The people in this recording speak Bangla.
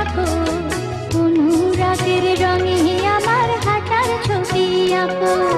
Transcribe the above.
যদি অনুরাগের রঙে আমার হাঁটার ছবি আঁকো।